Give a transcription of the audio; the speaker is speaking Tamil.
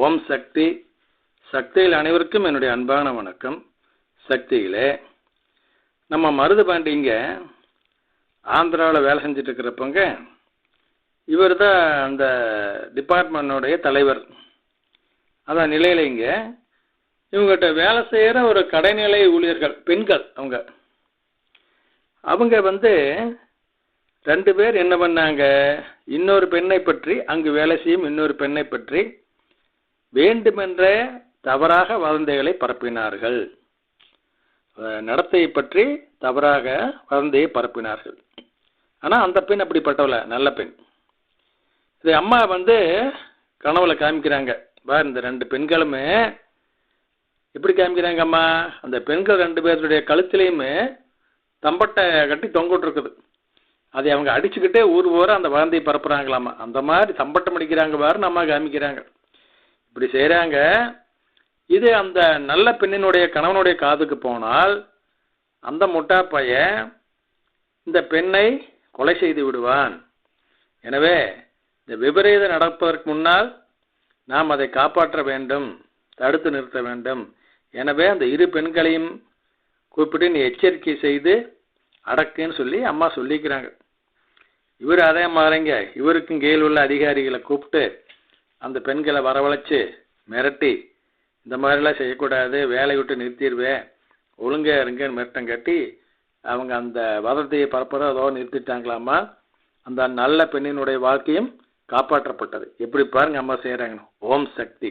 ஓம் சக்தி. சக்தியில் அனைவருக்கும் என்னுடைய அன்பான வணக்கம். சக்தியிலே நம்ம மருது பாண்டிங்க ஆந்திராவில் வேலை செஞ்சுட்டு இருக்கிறப்பங்க இவர் தான் அந்த டிபார்ட்மெண்ட்டுடைய தலைவர். அதான் நிலையிலைங்க இவங்ககிட்ட வேலை செய்கிற ஒரு கடைநிலை ஊழியர்கள் பெண்கள் அவங்க. அவங்க வந்து ரெண்டு பேர் என்ன பண்ணாங்க இன்னொரு பெண்ணை பற்றி அங்கு வேலை செய்யும் இன்னொரு பெண்ணை பற்றி வேண்டுமென்றே தவறாக வதந்தைகளை பரப்பினார்கள். நடத்தையை பற்றி தவறாக வதந்தையை பரப்பினார்கள். ஆனால் அந்த பெண் அப்படிப்பட்டவள நல்ல பெண். இது அம்மா வந்து கனவுல காமிக்கிறாங்க. பார் இந்த ரெண்டு பெண்களுமே எப்படி காமிக்கிறாங்க அம்மா? அந்த பெண்கள் ரெண்டு பேருடைய கழுத்திலையுமே தம்பட்டை கட்டி தொங்கிட்டு இருக்குது அதை அவங்க அடிச்சுக்கிட்டே ஊர் ஊரா அந்த வதந்தியை பரப்புறாங்களாமா? அந்த மாதிரி தம்பட்டம் அடிக்கிறாங்க பாருன்னு அம்மா காமிக்கிறாங்க. இப்படி செய்கிறாங்க இது அந்த நல்ல பெண்ணினுடைய கணவனுடைய காதுக்கு போனால் அந்த முட்டா பையன் இந்த பெண்ணை கொலை செய்து விடுவான். எனவே இந்த விபரீதம் நடப்பதற்கு முன்னால் நாம் அதை காப்பாற்ற வேண்டும் தடுத்து நிறுத்த வேண்டும். எனவே அந்த இரு பெண்களையும் கூப்பிட்டு நீ எச்சரிக்கை செய்து அடக்குன்னு சொல்லி அம்மா சொல்லிக்கிறாங்க. இவர் அதே மாதிரிங்க. இவருக்கும் கீழ் உள்ள அதிகாரிகளை கூப்பிட்டு அந்த பெண்களை வரவழைச்சு மிரட்டி இந்த மாதிரிலாம் செய்யக்கூடாது வேலையை விட்டு நிறுத்திடுவேன் ஒழுங்காக இருங்கன்னு மிரட்டம் கட்டி அவங்க அந்த வதத்தையை பரப்புறத அதோ நிறுத்திட்டாங்களாமா? அந்த நல்ல பெண்ணினுடைய வாழ்க்கையும் காப்பாற்றப்பட்டது. எப்படி பாருங்க அம்மா செய்கிறாங்கன்னு ஓம் சக்தி.